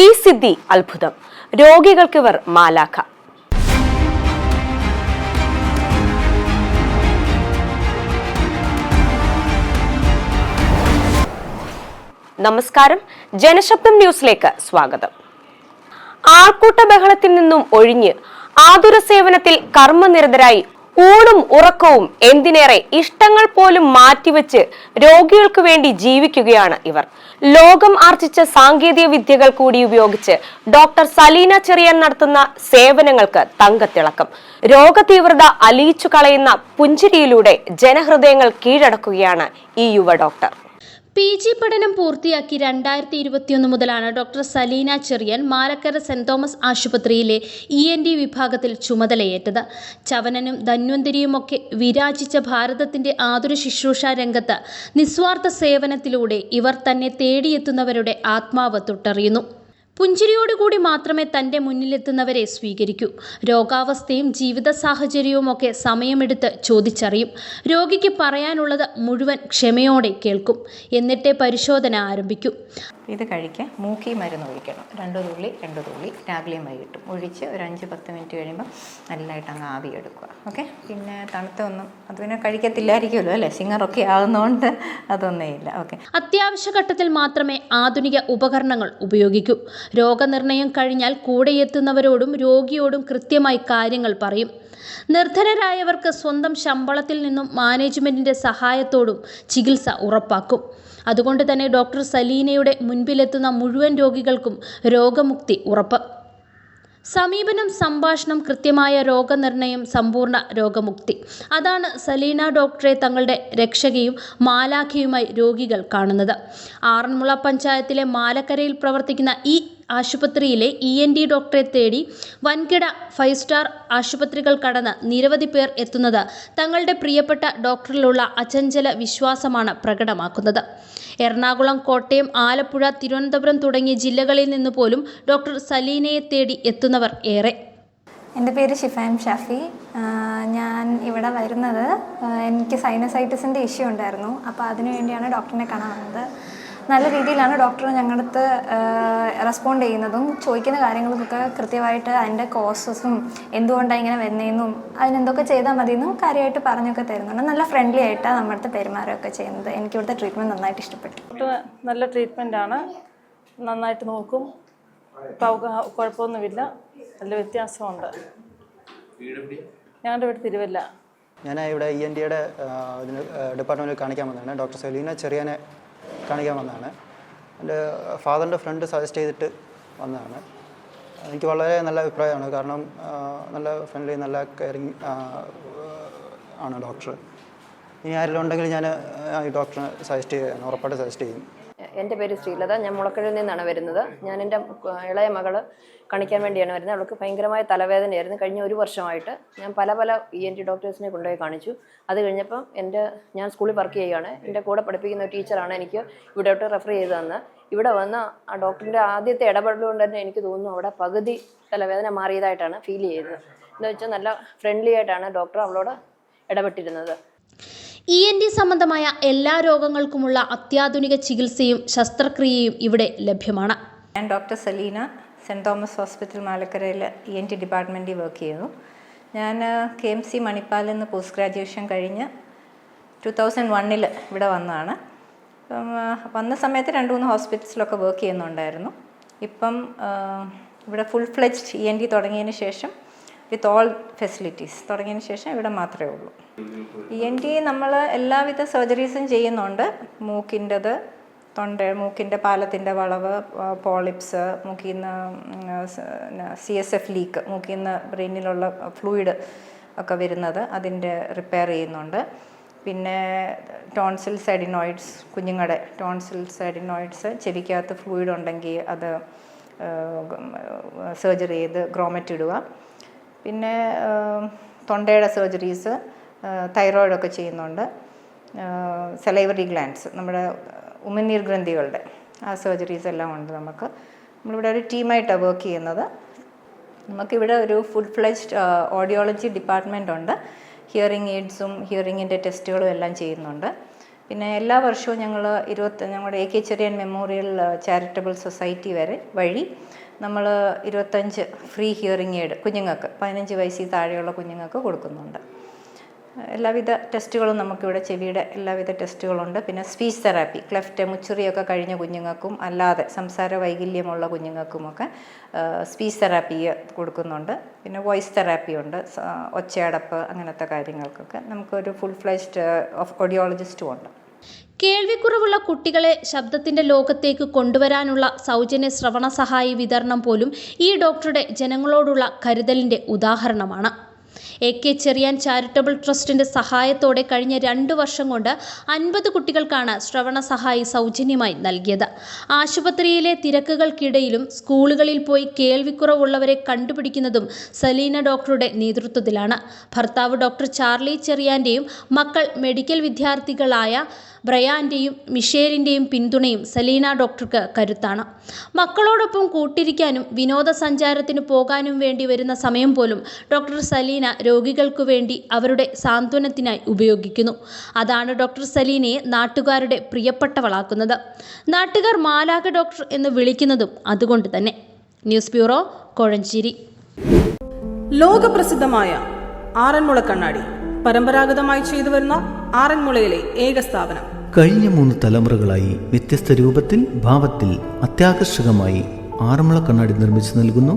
ഈ സിദ്ധി അത്ഭുതം. രോഗികൾക്ക് ഇവർ മാലാഖ. നമസ്കാരം. ജനശബ്ദം ന്യൂസിലേക്ക് സ്വാഗതം. ആൾക്കൂട്ട ബഹളത്തിൽ നിന്നും ഒഴിഞ്ഞ് ആതുര സേവനത്തിൽ കർമ്മനിരതരായി ഊണും ഉറക്കവും എന്തിനേറെ ഇഷ്ടങ്ങൾ പോലും മാറ്റിവെച്ച് രോഗികൾക്ക് വേണ്ടി ജീവിക്കുകയാണ് ഇവർ. ലോകം ആർജിച്ച സാങ്കേതിക വിദ്യകൾ കൂടി ഉപയോഗിച്ച് ഡോക്ടർ സലീന ചെറിയൻ നടത്തുന്ന സേവനങ്ങൾക്ക് തങ്കത്തിളക്കം. രോഗതീവ്രത അലിയിച്ചു കളയുന്ന പുഞ്ചിരിയിലൂടെ ജനഹൃദയങ്ങൾ കീഴടക്കുകയാണ് ഈ യുവ ഡോക്ടർ. പി ജി പഠനം പൂർത്തിയാക്കി രണ്ടായിരത്തി ഇരുപത്തിയൊന്ന് മുതലാണ് ഡോക്ടർ സലീന ചെറിയൻ മാലക്കര സെന്റ് തോമസ് ആശുപത്രിയിലെ ഇ എൻ ഡി വിഭാഗത്തിൽ ചുമതലയേറ്റത്. ചവനനും ധന്വന്തരിയുമൊക്കെ വിരാജിച്ച ഭാരതത്തിന്റെ ആതുര ശുശ്രൂഷ രംഗത്ത് നിസ്വാർത്ഥ സേവനത്തിലൂടെ ഇവർ തന്നെ തേടിയെത്തുന്നവരുടെ ആത്മാവ് തൊട്ടറിയുന്നു. പുഞ്ചിരിയോടുകൂടി മാത്രമേ തന്റെ മുന്നിലെത്തുന്നവരെ സ്വീകരിക്കൂ. രോഗാവസ്ഥയും ജീവിത സാഹചര്യവും ഒക്കെ സമയമെടുത്ത് ചോദിച്ചറിയും. രോഗിക്ക് പറയാനുള്ളത് മുഴുവൻ ക്ഷമയോടെ കേൾക്കും. എന്നിട്ടേ പരിശോധന ആരംഭിക്കൂ. ഇത് കഴിക്കാൻ മൂക്കി മരുന്ന് ഒഴിക്കണം. രണ്ട് തുള്ളി രണ്ട് തുള്ളി രാവിലെയും വൈകിട്ടും ഒഴിച്ച് ഒരു അഞ്ച് പത്ത് മിനിറ്റ് കഴിയുമ്പോൾ നല്ലതായിട്ട് അങ്ങ് ആവി എടുക്കുക. ഓക്കെ? പിന്നെ തണുത്തൊന്നും അത് പിന്നെ കഴിക്കത്തില്ലായിരിക്കുമല്ലോ അല്ലേ? സിംഗറൊക്കെ ആകുന്നതുകൊണ്ട് അതൊന്നേ ഇല്ല ഓക്കെ? അത്യാവശ്യ ഘട്ടത്തിൽ മാത്രമേ ആധുനിക ഉപകരണങ്ങൾ ഉപയോഗിക്കൂ. രോഗനിർണയം കഴിഞ്ഞാൽ കൂടെ എത്തുന്നവരോടും രോഗിയോടും കൃത്യമായി കാര്യങ്ങൾ പറയും. നിർധനരായവർക്ക് സ്വന്തം ശമ്പളത്തിൽ നിന്നും മാനേജ്മെന്റിന്റെ സഹായത്തോടും ചികിത്സ ഉറപ്പാക്കും. അതുകൊണ്ട് തന്നെ ഡോക്ടർ സലീനയുടെ മുൻപിലെത്തുന്ന മുഴുവൻ രോഗികൾക്കും രോഗമുക്തി ഉറപ്പ്. സമീപനം സംഭാഷണം കൃത്യമായ രോഗനിർണയം സമ്പൂർണ രോഗമുക്തി. അതാണ് സലീന ഡോക്ടറെ തങ്ങളുടെ രക്ഷകയും മാലാഖയുമായി രോഗികൾ കാണുന്നത്. ആറന്മുള പഞ്ചായത്തിലെ മാലക്കരയിൽ പ്രവർത്തിക്കുന്ന ഈ ആശുപത്രിയിലെ ഇ എൻ ഡി ഡോക്ടറെ തേടി വൻകിട ഫൈവ് സ്റ്റാർ ആശുപത്രികൾ കടന്ന് നിരവധി പേർ എത്തുന്നത് തങ്ങളുടെ പ്രിയപ്പെട്ട ഡോക്ടറിലുള്ള അചഞ്ചല വിശ്വാസമാണ് പ്രകടമാക്കുന്നത്. എറണാകുളം കോട്ടയം ആലപ്പുഴ തിരുവനന്തപുരം തുടങ്ങിയ ജില്ലകളിൽ നിന്ന് പോലും ഡോക്ടർ സലീനയെ തേടി എത്തുന്നവർ ഏറെ. എന്റെ പേര് ഷിഫാം ഷാഫി. ഞാൻ ഇവിടെ വരുന്നത് എനിക്ക് സൈനസൈറ്റിസിന്റെ ഇഷ്യൂ ഉണ്ടായിരുന്നു. അപ്പോൾ അതിനുവേണ്ടിയാണ് ഡോക്ടറിനെ കാണാൻ വന്നത്. നല്ല രീതിയിലാണ് ഡോക്ടർ ഞങ്ങളടുത്ത് റെസ്പോണ്ട് ചെയ്യുന്നതും ചോദിക്കുന്ന കാര്യങ്ങൾക്കൊക്കെ കൃത്യമായിട്ട് അതിന്റെ കോസസും എന്തുകൊണ്ടാണ് ഇങ്ങനെ വരുന്നതെന്നും അതിനെന്തൊക്കെ ചെയ്താൽ മതിയെന്നും കാര്യമായിട്ട് പറഞ്ഞൊക്കെ തരുന്നുണ്ട്. നല്ല ഫ്രണ്ട്ലി ആയിട്ടാണ് നമ്മുടെ അടുത്ത് പെരുമാറുകയൊക്കെ ചെയ്യുന്നത്. എനിക്ക് ഇവിടുത്തെ ട്രീറ്റ്മെന്റ് നന്നായിട്ട് ഇഷ്ടപ്പെട്ടു. നല്ല ട്രീറ്റ്മെന്റ് ആണ്. നന്നായിട്ട് നോക്കും. കുഴപ്പമൊന്നുമില്ല. നല്ല വ്യത്യാസമുണ്ട്. ഞങ്ങളുടെ വീട് തിരുവല്ല. ഞാൻ ഇവിടെ ഇ എൻ ഡിയുടെ ഡിപ്പാർട്ട്മെന്റിൽ കാണിക്കാൻ വന്നതാണ്. ഡോക്ടർ സെലീന ചെറിയാനെ കാണിക്കാൻ വന്നതാണ് എന്റെ ഫാദറിന്റെ ഫ്രണ്ട് സജസ്റ്റ് ചെയ്തിട്ട് വന്നതാണ്. എനിക്ക് വളരെ നല്ല അഭിപ്രായമാണ്. കാരണം നല്ല ഫ്രണ്ട്ലി നല്ല കെയറിങ് ആണ് ഡോക്ടർ. ഇനി ആരെങ്കിലും ഉണ്ടെങ്കിൽ ഞാൻ ഈ ഡോക്ടറെ സജസ്റ്റ് ചെയ്യാൻ ഉറപ്പായിട്ട് സജസ്റ്റ് ചെയ്യും. എന്റെ പേര് ശ്രീലത ഞാൻ മുളക്കഴിൽ നിന്നാണ് വരുന്നത്. ഞാൻ എന്റെ ഇളയ മകൾ കാണിക്കാൻ വേണ്ടിയാണ് വരുന്നത്. അവൾക്ക് ഭയങ്കരമായ തലവേദനയായിരുന്നു. കഴിഞ്ഞ ഒരു വർഷമായിട്ട് ഞാൻ പല പല ഇ എൻ ടി ഡോക്ടേഴ്സിനെ കൊണ്ടുപോയി കാണിച്ചു. അത് കഴിഞ്ഞപ്പം എന്റെ ഞാൻ സ്കൂളിൽ വർക്ക് ചെയ്യുകയാണ്. എന്റെ കൂടെ പഠിപ്പിക്കുന്ന ടീച്ചറാണ് എനിക്ക് ഇവിടോട്ട് റെഫർ ചെയ്ത് തന്നത്. ഇവിടെ വന്ന് ആ ഡോക്ടറിന്റെ ആദ്യത്തെ ഇടപെടൽ കൊണ്ട് തന്നെ എനിക്ക് തോന്നുന്നു അവിടെ പകുതി തലവേദന മാറിയതായിട്ടാണ് ഫീൽ ചെയ്തത് എന്ന് വെച്ചാൽ നല്ല ഫ്രണ്ട്ലി ആയിട്ടാണ് ഡോക്ടർ അവളോട് ഇടപെട്ടിരുന്നത്. ഇ എൻ ഡി സംബന്ധമായ എല്ലാ രോഗങ്ങൾക്കുമുള്ള അത്യാധുനിക ചികിത്സയും ശസ്ത്രക്രിയയും ഇവിടെ ലഭ്യമാണ്. ഞാൻ ഡോക്ടർ സലീന സെന്റ് Thomas hospital മാലക്കരയിൽ E N T department work ചെയ്യുന്നു. ഞാൻ കെ എം സി മണിപ്പാലിൽ നിന്ന് പോസ്റ്റ് ഗ്രാജുവേഷൻ കഴിഞ്ഞ് ടു തൗസൻഡ് വണ്ണിൽ ഇവിടെ വന്നതാണ്. വന്ന സമയത്ത് രണ്ട് മൂന്ന് ഹോസ്പിറ്റൽസിലൊക്കെ വർക്ക് ചെയ്യുന്നുണ്ടായിരുന്നു. ഇപ്പം ഇവിടെ full fledged E N T തുടങ്ങിയതിന് ശേഷം വിത്ത് ഓൾ ഫെസിലിറ്റീസ്. തുടങ്ങിയതിന് ശേഷം ഇവിടെ മാത്രമേ ഉള്ളൂ. ഇ എൻ ടി നമ്മൾ എല്ലാവിധ സർജറീസും ചെയ്യുന്നുണ്ട്. മൂക്കിന്റെത് തൊണ്ട മൂക്കിന്റെ പാലത്തിന്റെ വളവ് പോളിപ്സ് മൂക്കിൽ നിന്ന് സി എസ് എഫ് ലീക്ക് മൂക്കിൽ നിന്ന് ബ്രെയിനിലുള്ള ഫ്ലൂയിഡ് ഒക്കെ വരുന്നത് അതിന്റെ റിപ്പയർ ചെയ്യുന്നുണ്ട്. പിന്നെ ടോൺസിൽ സൈഡിനോയിഡ്സ് കുഞ്ഞുങ്ങളുടെ ടോൺസിൽ സൈഡിനോയിഡ്സ് ചെവിക്കകത്ത് ഫ്ലൂയിഡ് ഉണ്ടെങ്കിൽ അത് സർജറി ചെയ്ത് ഗ്രോമറ്റ് ഇടുക. പിന്നെ തൊണ്ടയുടെ സർജറീസ് തൈറോയിഡൊക്കെ ചെയ്യുന്നുണ്ട്. സെലൈവറി ഗ്ലാൻഡ്സ് നമ്മുടെ ഉമിനീർ ഗ്രന്ഥികളുടെ ആ സർജറീസ് എല്ലാം ഉണ്ട് നമുക്ക്. നമ്മളിവിടെ ഒരു ടീമായിട്ടാണ് വർക്ക് ചെയ്യുന്നത്. നമുക്കിവിടെ ഒരു ഫുൾ ഫ്ലെജ്ഡ് ഓഡിയോളജി ഡിപ്പാർട്ട്മെന്റ് ഉണ്ട്. ഹിയറിംഗ് എയ്ഡ്സും ഹിയറിങ്ങിന്റെ ടെസ്റ്റുകളും എല്ലാം ചെയ്യുന്നുണ്ട്. പിന്നെ എല്ലാ വർഷവും ഞങ്ങൾ ഇരുപത്തി ഞങ്ങളുടെ A K Cherian memorial charitable society വരെ വഴി നമ്മൾ ഇരുപത്തഞ്ച് ഫ്രീ ഹിയറിംഗ് എയ്ഡ് കുഞ്ഞുങ്ങൾക്ക് പതിനഞ്ച് വയസ്സിൽ താഴെയുള്ള കുഞ്ഞുങ്ങൾക്ക് കൊടുക്കുന്നുണ്ട്. എല്ലാവിധ ടെസ്റ്റുകളും നമുക്കിവിടെ ചെവിയുടെ എല്ലാവിധ ടെസ്റ്റുകളുണ്ട്. പിന്നെ സ്പീച്ച് തെറാപ്പി ക്ലെഫ്റ്റ് മുച്ചുറിയൊക്കെ കഴിഞ്ഞ കുഞ്ഞുങ്ങൾക്കും അല്ലാതെ സംസാര വൈകല്യമുള്ള കുഞ്ഞുങ്ങൾക്കുമൊക്കെ സ്പീച്ച് തെറാപ്പി കൊടുക്കുന്നുണ്ട്. പിന്നെ വോയിസ് തെറാപ്പി ഉണ്ട് ഒച്ചയടപ്പ് അങ്ങനത്തെ കാര്യങ്ങൾക്കൊക്കെ. നമുക്കൊരു ഫുൾ ഫ്ലെഷ്ഡ് ഓഡിയോളജിസ്റ്റും ഉണ്ട്. കേൾവിക്കുറവുള്ള കുട്ടികളെ ശബ്ദത്തിന്റെ ലോകത്തേക്ക് കൊണ്ടുവരാനുള്ള സൗജന്യ ശ്രവണ സഹായി വിതരണം പോലും ഈ ഡോക്ടറുടെ ജനങ്ങളോടുള്ള കരുതലിന്റെ ഉദാഹരണമാണ്. എ കെ ചെറിയാൻ ചാരിറ്റബിൾ ട്രസ്റ്റിന്റെ സഹായത്തോടെ കഴിഞ്ഞ രണ്ട് വർഷം കൊണ്ട് അൻപത് കുട്ടികൾക്കാണ് ശ്രവണ സഹായി സൗജന്യമായി നൽകിയത്. ആശുപത്രിയിലെ തിരക്കുകൾക്കിടയിലും സ്കൂളുകളിൽ പോയി കേൾവിക്കുറവുള്ളവരെ കണ്ടുപിടിക്കുന്നതും സലീന ഡോക്ടറുടെ നേതൃത്വത്തിലാണ്. ഭർത്താവ് ഡോക്ടർ ചാർലി ചെറിയാന്റെയും മക്കൾ മെഡിക്കൽ വിദ്യാർത്ഥികളായ ബ്രയാന്റെയും മിഷേലിന്റെയും പിന്തുണയും സലീന ഡോക്ടർക്ക് കരുത്താണ്. മക്കളോടൊപ്പം കൂട്ടിരിക്കാനും വിനോദസഞ്ചാരത്തിന് പോകാനും വേണ്ടി വരുന്ന സമയം പോലും ഡോക്ടർ സലീന രോഗികൾക്കു വേണ്ടി അവരുടെ സാന്ത്വനത്തിനായി ഉപയോഗിക്കുന്നു. അതാണ് ഡോക്ടർ സലീനയെ നാട്ടുകാരുടെ പ്രിയപ്പെട്ടവളാക്കുന്നത്. നാട്ടുകാർ മാലാക ഡോക്ടർ എന്ന് വിളിക്കുന്നതും അതുകൊണ്ട് തന്നെ. News bureau Kozhencherry. ലോകപ്രസിദ്ധമായ ആറന്മുള കണ്ണാടി പരമ്പരാഗതമായി ചെയ്തു വരുന്ന ആറന്മുളയിലെ ഏക സ്ഥാപനം. കഴിഞ്ഞ മൂന്ന് തലമുറകളായി വ്യത്യസ്ത രൂപത്തിൽ ഭാവത്തിൽ അത്യാകർഷകമായി ആറന്മുള കണ്ണാടി നിർമ്മിച്ചു നൽകുന്നു.